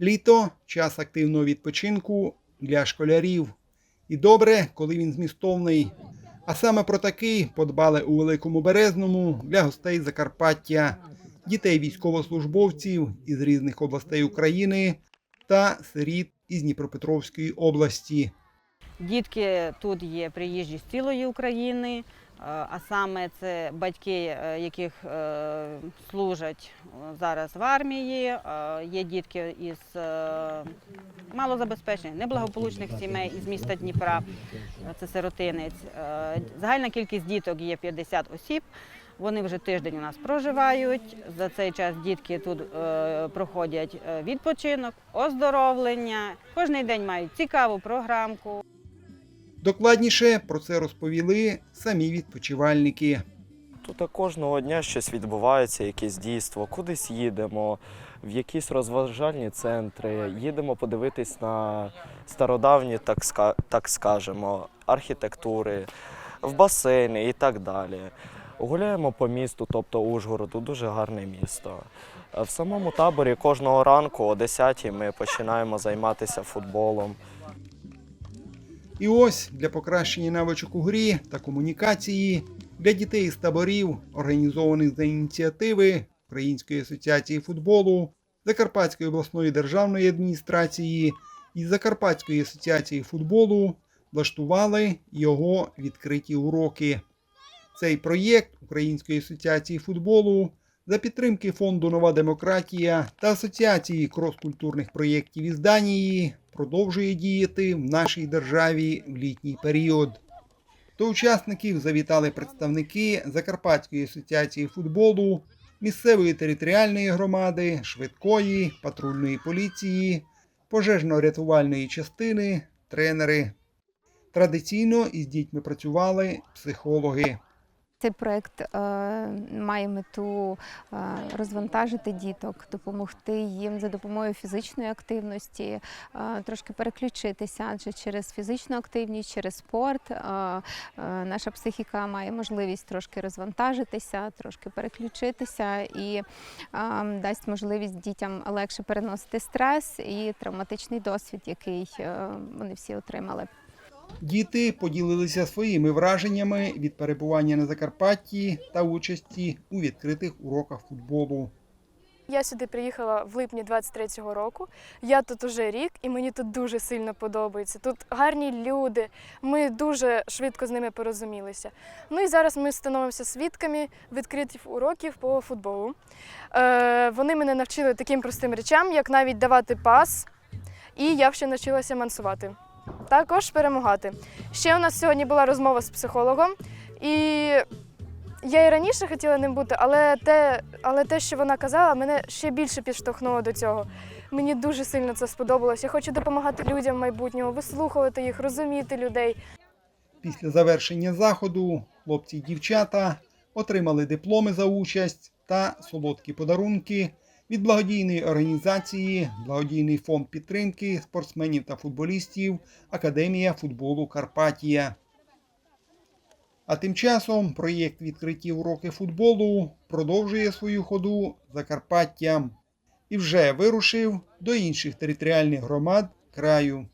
Літо час активного відпочинку для школярів. І добре, коли він змістовний. А саме про такий подбали у Великому Березному для гостей Закарпаття, дітей військовослужбовців із різних областей України та сиріт із Дніпропетровської області. Дітки тут є приїжджі з цілої України, е, а саме це батьки, е, яких е, служать зараз в армії. Є дітки із малозабезпечених, неблагополучних сімей із міста Дніпра. Це сиротинець. Загальна кількість діток є 50 осіб. Вони вже тиждень у нас проживають. За цей час дітки тут е, проходять відпочинок, оздоровлення. Кожний день мають цікаву програмку. Докладніше про це розповіли самі відпочивальники. Тут кожного дня щось відбувається, якесь дійство. Кудись їдемо, в якісь розважальні центри, їдемо подивитись на стародавні, так, ска- так скажемо, архітектури, в басейни і так далі. Гуляємо по місту, тобто Ужгороду, дуже гарне місто. В самому таборі кожного ранку о 10 ми починаємо займатися футболом. І ось для покращення навичок у грі та комунікації для дітей із таборів, організованих за ініціативи Української асоціації футболу, Закарпатської обласної державної адміністрації і Закарпатської асоціації футболу, влаштували його відкриті уроки. Цей проєкт Української асоціації футболу за підтримки фонду Нова демократія та Асоціації кроскультурних проєктів із Данії продовжує діяти в нашій державі в літній період. До учасників завітали представники Закарпатської асоціації футболу, місцевої територіальної громади, швидкої, патрульної поліції, пожежно-рятувальної частини, тренери. Традиційно із дітьми працювали психологи. Цей проект е, має мету е, розвантажити діток, допомогти їм за допомогою фізичної активності, е, трошки переключитися, адже через фізичну активність, через спорт наша психіка має можливість трошки розвантажитися, трошки переключитися і дасть можливість дітям легше переносити стрес і травматичний досвід, який вони всі отримали. Діти поділилися своїми враженнями від перебування на Закарпатті та участі у відкритих уроках футболу. Я сюди приїхала в липні 23-го року. Я тут уже рік, і мені тут дуже сильно подобається. Тут гарні люди. Ми дуже швидко з ними порозумілися. Ну і зараз ми становимося свідками відкритих уроків по футболу. Е, вони мене навчили таким простим речам, як навіть давати пас, і я ще навчилася мансувати. Також перемагати. Ще у нас сьогодні була розмова з психологом, і я і раніше хотіла ним бути, але те, але те, що вона казала, мене ще більше підштовхнуло до цього. Мені дуже сильно це сподобалось. Я хочу допомагати людям майбутнього, вислухувати їх, розуміти людей. Після завершення заходу хлопці й дівчата отримали дипломи за участь та солодкі подарунки від благодійної організації Благодійний фонд підтримки спортсменів та футболістів Академія футболу Карпатія. А тим часом проєкт відкриті уроки футболу продовжує свою ходу Закарпаттям і вже вирушив до інших територіальних громад краю.